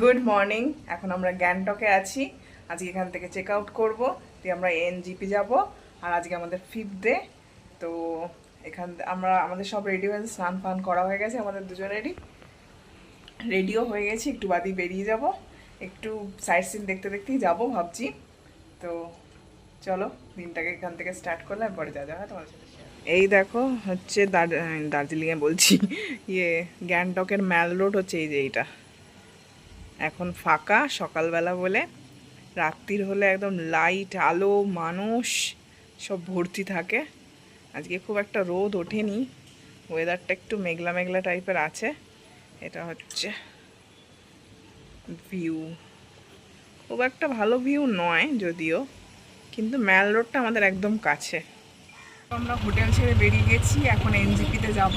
Good morning এখন আমরা গ্যাংটকে আছি। আজকে এখান থেকে চেক আউট করব। দিয়ে আমরা এনজিপি যাব। আর আজকে আমাদের ফিফথ ডে তো এখান আমরা আমাদের সব রেডি হয়ে স্নান ফান করা হয়ে গেছে আমাদের দুজনেরই। রেডিও হয়ে গেছি, একটু বাদি বেরিয়ে যাব। একটু সাইড সিন দেখতে দেখতেই যাব ভাবছি। তো চলো, দিনটাকে এখান থেকে স্টার্ট করলে পরে যা যা হয় তোমাদের সাথে এই দেখো, হচ্ছে দার- দার্জিলিংয়ে বলছি। ইয়ে গ্যাংটকের ম্যাল রোড হচ্ছে এই যে এইটা। এখন ফাঁকা, সকালবেলা বলে রাত্রির হলে একদম লাইট আলো, মানুষ, সব ভর্তি থাকে। আজকে খুব একটা রোদ ওঠেনি। ওয়েদারটা একটু মেঘলা মেঘলা টাইপের আছে। এটা হচ্ছে ভিউ খুব একটা ভালো ভিউ নয় যদিও, কিন্তু ম্যাল রোডটা আমাদের একদম কাছে। আমরা হোটেল ছেড়ে বেরিয়ে গেছি, এখন এনজিপিতে যাব।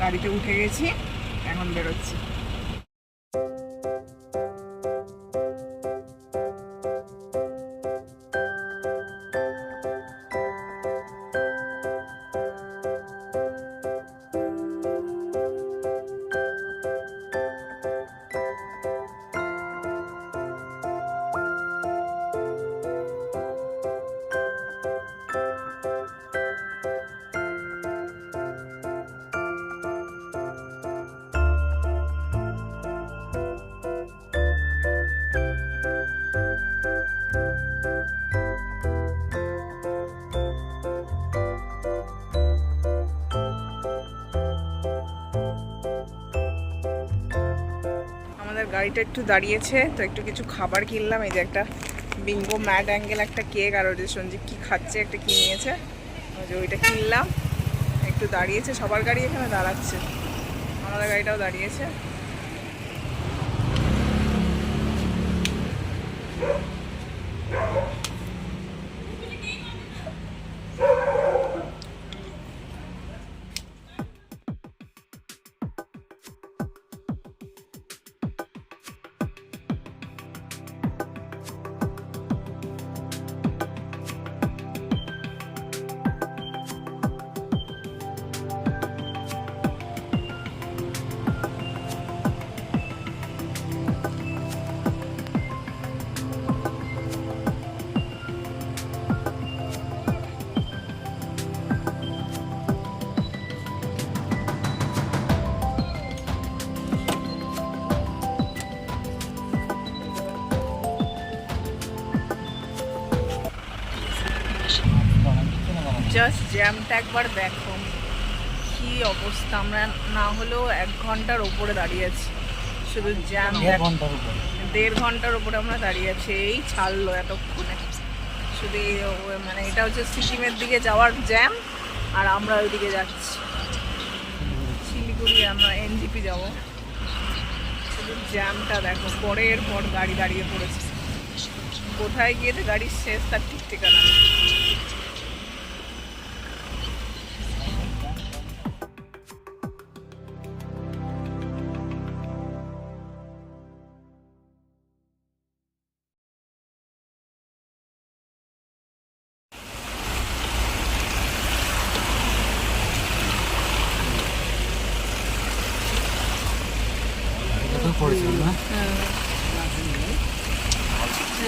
গাড়িতে উঠে গেছি, এখন বেরোচ্ছি। গাড়িটা একটু দাঁড়িয়েছে, তো একটু কিছু খাবার কিনলাম। এই যে একটা বিঙ্গো ম্যাড অ্যাঙ্গেল একটা কেক আর ওই যে সঞ্জীব কী খাচ্ছে, একটা কি নিয়েছে। ওই যে ওইটা কিনলাম। একটু দাঁড়িয়েছে, সবার গাড়ি এখানে দাঁড়াচ্ছে। আমাদের গাড়িটাও দাঁড়িয়েছে। জাস্ট জ্যামটা একবার দেখো কি অবস্থা? আমরা না হলেও এক ঘণ্টার ওপরে দাঁড়িয়ে আছি। শুধু জ্যাম দেড় ঘণ্টার ওপরে আমরা দাঁড়িয়ে আছি। এই ছাড়লো এতক্ষণে। শুধু মানে এটা হচ্ছে সিকিমের দিকে যাওয়ার জ্যাম আর আমরা ওইদিকে যাচ্ছি। শিলিগুড়ি আমরা এনজিপি যাব। শুধু জ্যামটা দেখো পরের পর গাড়ি দাঁড়িয়ে পড়েছে। কোথায় গিয়ে গাড়ির শেষ তার ঠিক ঠিকানা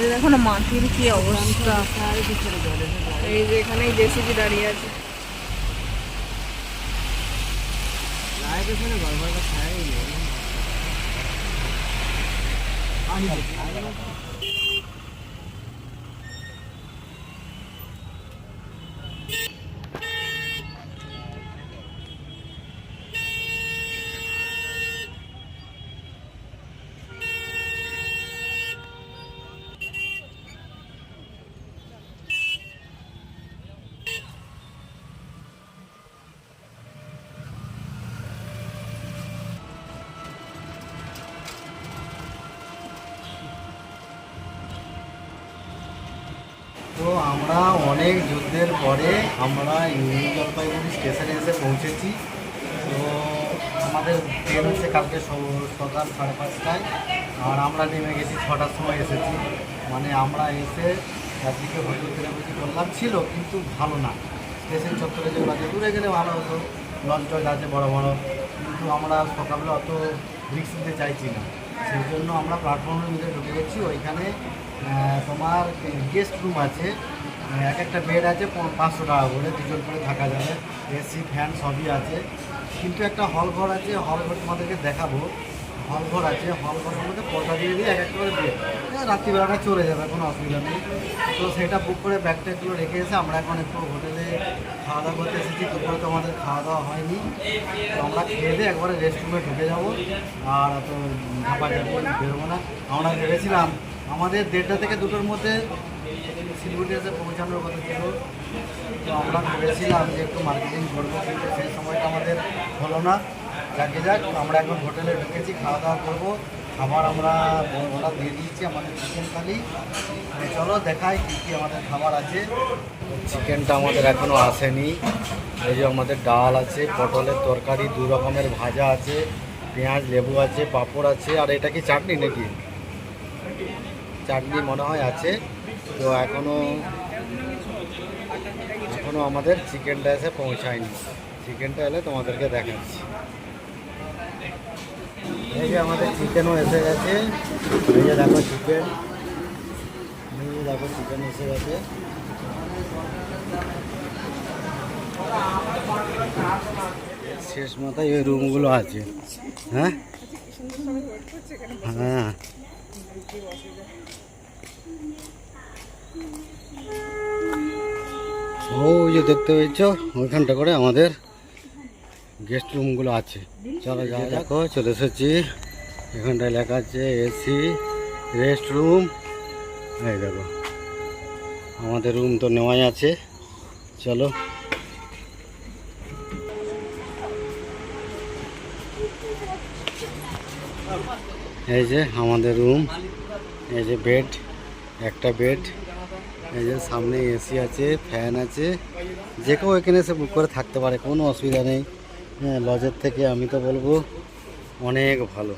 দেখো না মাটির কি অবস্থা এই যে এখানে জেসিবি দাঁড়িয়ে আছে তো আমরা অনেক যুদ্ধের পরে আমরা নিউ জলপাইগুড়ি স্টেশনে এসে পৌঁছেছি। তো আমাদের ট্রেন হচ্ছে কালকে সকাল সাড়ে পাঁচটায়। আর আমরা নেমে গেছি ছটার সময় এসেছি। মানে আমরা এসে একদিকে হোটেল কেনাবেচি করলাম। ছিল কিন্তু ভালো না। স্টেশন চত্বরে যেগুলো আছে দূরে গেলে ভালো হতো। লঞ্চ টঞ্চ আছে, বড় বড়। কিন্তু আমরা সকালবেলা অত রিক্স নিতে চাইছি না। সেই জন্য আমরা প্ল্যাটফর্মের ভিতরে ঢুকে গেছি। ওইখানে তোমার গেস্ট রুম আছে। এক একটা বেড আছে পাঁচশো টাকা করে, দুজন করে থাকা যাবে। এসি ফ্যান সবই আছে। কিন্তু একটা হল ঘর আছে হল ঘর তোমাদেরকে দেখাবো। হল ঘর আছে হল ঘরের মধ্যে পর্দা দিয়ে দিয়ে এক একটা করে বেড রাত্রিবেলাটা চলে যাবে, কোনো অসুবিধা নেই। তো সেটা বুক করে ব্যাগ ট্যাগগুলো রেখে এসে আমরা এখন একটু হোটেলে খাওয়া দাওয়া করতে এসেছি। দুপুরে তো আমাদের খাওয়া দাওয়া হয়নি। তো আমরা খেয়ে দিয়ে একবারে রেস্টরুমে ঢুকে যাব। আর অত ধাপা ধাপি বেরোবো না। আমরা ভেবেছিলাম আমাদের দেড়টা থেকে দুটোর মধ্যে শিলিগুড়ি এসে পৌঁছানোর কথা ছিল। তো আমরা ভেবেছিলাম যে একটু মার্কেটিং করব, কিন্তু সেই সময়টা আমাদের হলো না। যাকে, যাক, আমরা এখন হোটেলে ঢুকেছি খাওয়া দাওয়া করব। খাবার আমরা অর্ডার দিয়ে দিয়েছি আমাদের চিকেন থালি। চলো দেখাই কী কী আমাদের খাবার আছে। চিকেনটা আমাদের এখনও আসেনি। এই যে আমাদের ডাল আছে, পটলের তরকারি, দু রকমের ভাজা আছে, পেঁয়াজ, লেবু আছে, পাঁপড় আছে, আর এটা কি চাটনি নাকি? চাটনি মনে হয় আছে। তো এখনও এখনও আমাদের চিকেনটা এসে পৌঁছায়নি। চিকেনটা এলে তোমাদেরকে দেখাচ্ছি। এই যে আমাদের চিকেনও এসে গেছে। এই যে দেখো চিকেন দেখো চিকেন এসে গেছে। শেষ মাথায় ওই রুমগুলো আছে। হ্যাঁ? হ্যাঁ। ওই যে দেখতে পেয়েছ, ওইখানটা করে আমাদের গেস্ট রুমগুলো আছে। চলো যা দেখো, চলে এসেছি। এখানটায় লেখা আছে এসি রেস্ট রুম এই দেখো, আমাদের রুম তো নেওয়াই আছে। চলো। এই যে আমাদের রুম এই যে বেড একটা বেড এই যে সামনে এসি আছে ফ্যান আছে, যে কেউ এখানে এসে বুক করে থাকতে পারে, কোনো অসুবিধা নেই। হ্যাঁ লজের থেকে আমি তো বলব, অনেক ভালো।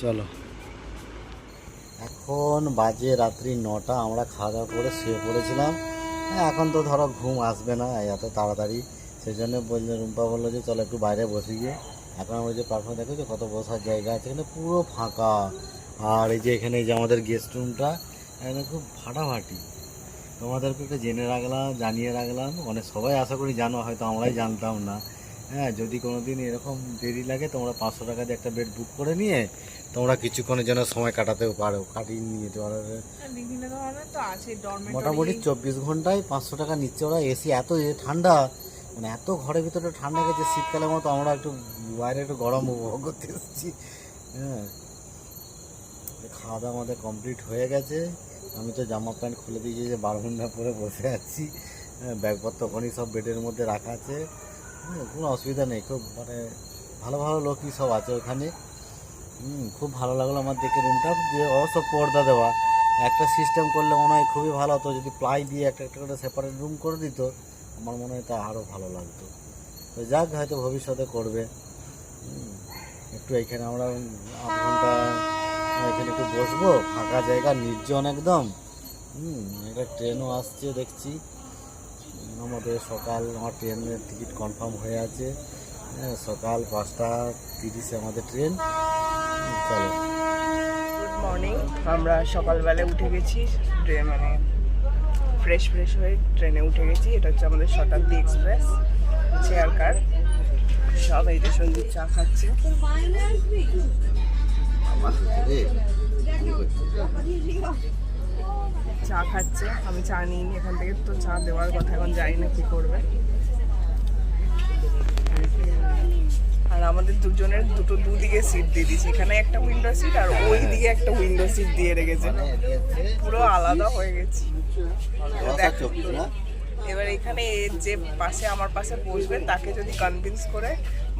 চলো। এখন বাজে রাত্রি নটা, আমরা খাওয়া দাওয়া করে শুয়ে পড়েছিলাম। হ্যাঁ এখন তো ধরো ঘুম আসবে না, এত তাড়াতাড়ি। সেই জন্য বলল রুম্পা বলল যে, চলো একটু বাইরে বসে গিয়ে এখন আমরা যে প্ল্যাটফর্ম দেখো যে কত বসার জায়গা আছে এখানে পুরো ফাঁকা। আর এই যে এখানে যে আমাদের গেস্ট রুমটা এখানে খুব ফাটাফাটি। তোমাদেরকে একটু জেনে রাখলাম জানিয়ে রাখলাম। মানে সবাই আশা করি জানো হয়তো আমরাই জানতাম না। হ্যাঁ যদি কোনো দিন এরকম দেরি লাগে তোমরা পাঁচশো টাকা দিয়ে একটা বেড বুক করে নিয়ে তোমরা কিছুক্ষণের জন্য সময় কাটাতেও পারো কাটিয়ে নিয়ে যেতে পারো। মোটামুটি চব্বিশ ঘন্টায় পাঁচশো টাকা নিচ্ছে ওরা এসি এত ঠান্ডা। মানে এত ঘরের ভিতরে ঠান্ডা গেছে শীতকালের মতো আমরা একটু বাইরে একটু গরম উপভোগ করতে এসেছি। হ্যাঁ। খাওয়া দাওয়া আমাদের কমপ্লিট হয়ে গেছে। আমি তো জামা প্যান্ট খুলে দিয়েছি যে বারমুন্ডা পরে বসে আছি। হ্যাঁ ব্যাগপত্র ওখানেই সব বেডের মধ্যে রাখা আছে। হ্যাঁ, কোনো অসুবিধা নেই। খুব মানে ভালো ভালো লোকই সব আছে ওখানে। খুব ভালো লাগল আমার দেখে রুমটা যে অবশ্য পর্দা দেওয়া। একটা সিস্টেম করলে মনে হয় খুবই ভালো হতো। যদি প্লাই দিয়ে একটা একটা করে সেপারেট রুম করে দিত আমার মনে হয় তা আরও ভালো লাগতো। তো যাক হয়তো ভবিষ্যতে করবে। একটু এখানে আমরা আধ ঘণ্টা এখানে একটু বসবো ফাঁকা জায়গা নির্জন একদম। হুম একটা ট্রেনও আসছে দেখছি। আমাদের সকাল আমার ট্রেনের টিকিট কনফার্ম হয়ে আছে। হ্যাঁ, সকাল পাঁচটা তিরিশে আমাদের ট্রেন। চলো। গুড মর্নিং আমরা সকালবেলা উঠে গেছি মানে ফ্রেশ ফ্রেশ হয়ে ট্রেনে উঠে গেছি। এটা হচ্ছে আমাদের শতাব্দী এক্সপ্রেস চেয়ার কার সব এই যে সঞ্জীব চা খাচ্ছে? চা খাচ্ছে। আমি চা নিইনি, এখান থেকে তো চা দেওয়ার কথা, এখন জানি না কি করবে। আর আমাদের দুজনের দুটো দুদিকে সিট দিয়ে দিয়েছে। এখানে একটা উইন্ডো সিট আর ওই দিকে একটা উইন্ডো সিট দিয়ে রেখেছে। পুরো আলাদা হয়ে গেছে। না? এবার এখানে যে পাশে আমার পাশে বসবে তাকে যদি কনভিন্স করে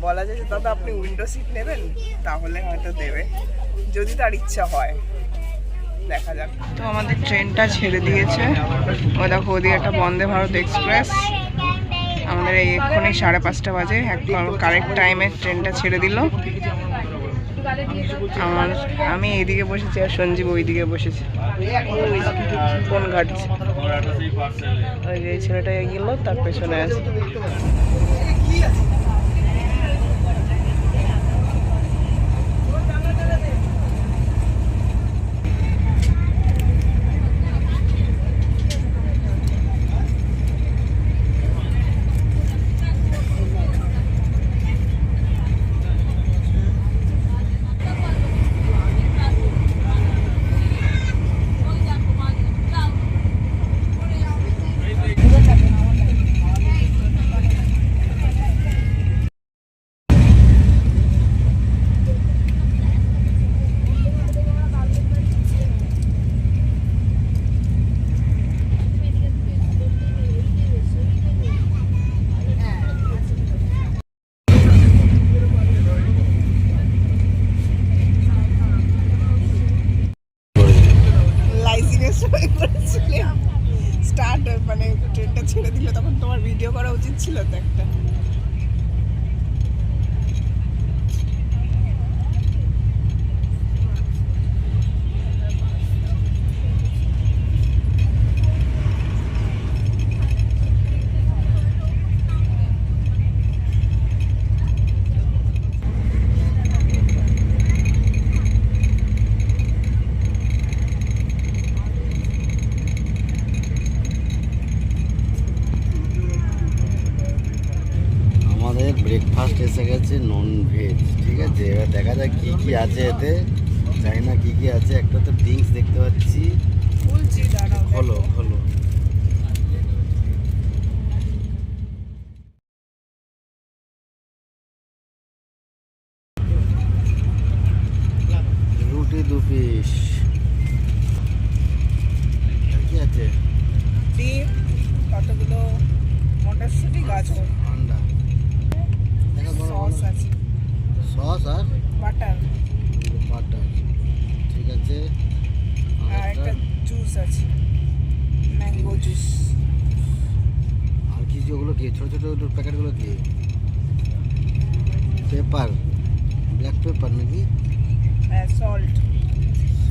বলা যায় যে দাদা আপনি উইন্ডো সিট নেবেন? তাহলে হয়তো দেবে। যদি তার ইচ্ছা হয়। দেখা যাক। তো আমাদের ট্রেনটা ছেড়ে দিয়েছে। ও দেখো ওদিকে একটা বন্দে ভারত এক্সপ্রেস আমাদের এই এক্ষুনি সাড়ে পাঁচটা বাজে। একদম কারেক্ট টাইমে ট্রেনটা ছেড়ে দিল। আমার আমি এইদিকে বসেছি আর সঞ্জীব ওইদিকে বসেছি। ফোন ঘাটছে? ওই যে ছেলেটা গেল, তার পেছনে আছে আমার ভিডিও করা উচিত ছিল তো একটা আমাদের ব্রেকফাস্ট এসে গেছে নন ভেজ ঠিক আছে? এবার দেখা যাক কি কি আছে এতে। জানি না কি কি আছে একটা তো ড্রিঙ্কস দেখতে পাচ্ছি। হলো হলো। রুটি দু পিস কি আছে? ডিম কতগুলো মটরশুঁটি গাজর আন্ডা দেখা বড় সস আছে সস আর বাটার বাটার ঠিক আছে আর একটা জুস আছে ম্যাঙ্গো জুস আর কি যে ওগুলো কি ছোট ছোট প্যাকেটগুলো কি পেপার ব্ল্যাক পেপার নাকি সল্ট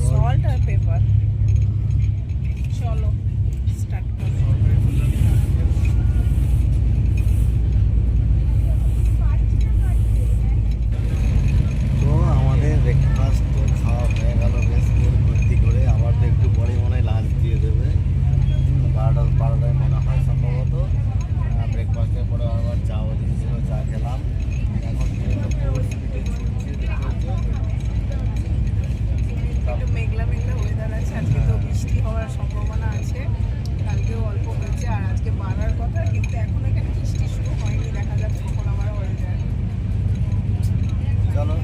সল্ট আর পেপার চলো স্টার্ট করো তো আমাদের ব্রেকফাস্ট তো খাওয়া হয়ে গেল বেশ পেট ভর্তি করে আবার তো একটু পরে মনে হয় লাঞ্চ দিয়ে দেবে হুম, বারোটা বারোটায় মনে হয় সম্ভবত ব্রেকফাস্টের পরে আবার চাও দিয়েছিল চা খেলাম এখন ট্রেনটা পুরো স্পিডে ছুটছে দেখতে হচ্ছে একটু মেঘলা মেঘলা ওয়েদার আছে আজকে তো বৃষ্টি হওয়ার সম্ভাবনা আছে। কালকেও অল্প হয়েছে আর আজকে বাড়ার কথা, কিন্তু এখন এখানে বৃষ্টি শুরু হয়নি, দেখা যাক কখন আবার হয়ে যায় চলো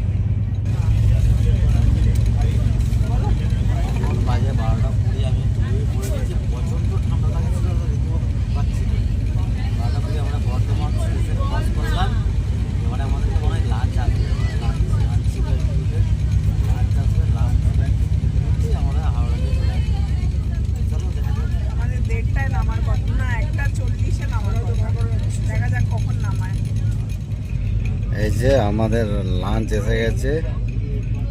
এখন বাজে বারোটা কুড়ি আমি ঘুমিয়ে পড়ে গেছি প্রচণ্ড ঠান্ডা লাগছিল তো রীতিমতো পাচ্ছি বারোটা কুড়ি আমরা বর্ধমান স্টেশন ক্রস করলাম এবারে আমাদের মনে হয় লাঞ্চ আসবে লাঞ্চ লাঞ্চ ছিল included। লাঞ্চ আসবে লাঞ্চ আমরা হাওড়া দিয়ে চলে আসব চলো দেখা যাক আমাদের দেড়টায় নামার কথা না একটা চল্লিশে নামার কথা দেখা যাক কখন নামায় এই যে আমাদের লাঞ্চ এসে গেছে।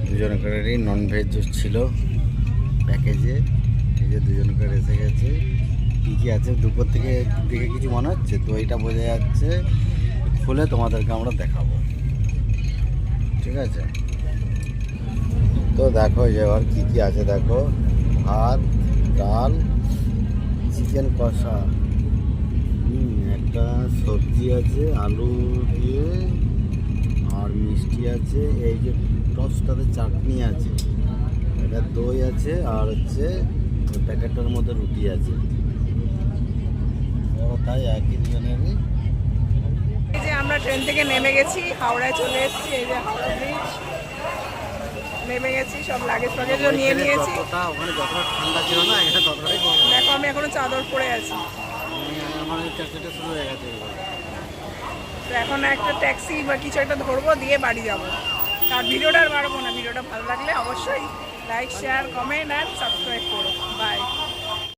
দুজন করেরই নন ভেজ ছিল প্যাকেজে এই যে দুজন করে এসে গেছে। কী কী আছে? দুপুর থেকে দিকে কিছু মনে হচ্ছে? তো এইটা বোঝা যাচ্ছে। খুলে তোমাদেরকে আমরা দেখাবো। ঠিক আছে? তো দেখো আর কী কী আছে দেখো। ভাত, ডাল চিকেন কষা। একটা সবজি আছে, আলু দিয়ে আর মিষ্টি আছে এই যে টসটাতে চাটনি আছে এটা দই আছে আর হচ্ছে প্যাকেটটার মধ্যে রুটি আছে। তাই একই দুজনেরই? এই যে আমরা ট্রেন থেকে নেমে গেছি হাওড়ায় চলে এসেছি এই যে হাওড়া ব্রিজ। নেমে গেছি সব লাগেজ ফাগেজও নিয়ে নিয়েছি। ওখানে যতটা ঠান্ডা ছিল না এখানে ততটাই গরম দেখো আমি এখনও চাদর পরে আছি। আমার চারটে শুরু হয়ে গেছে। তো এখন একটা ট্যাক্সি বা কিছু একটা ধরবো, দিয়ে বাড়ি যাব। আর ভিডিওটা আর বাড়বো না, ভিডিওটা ভালো লাগলে অবশ্যই like share comment and subscribe করো। বাই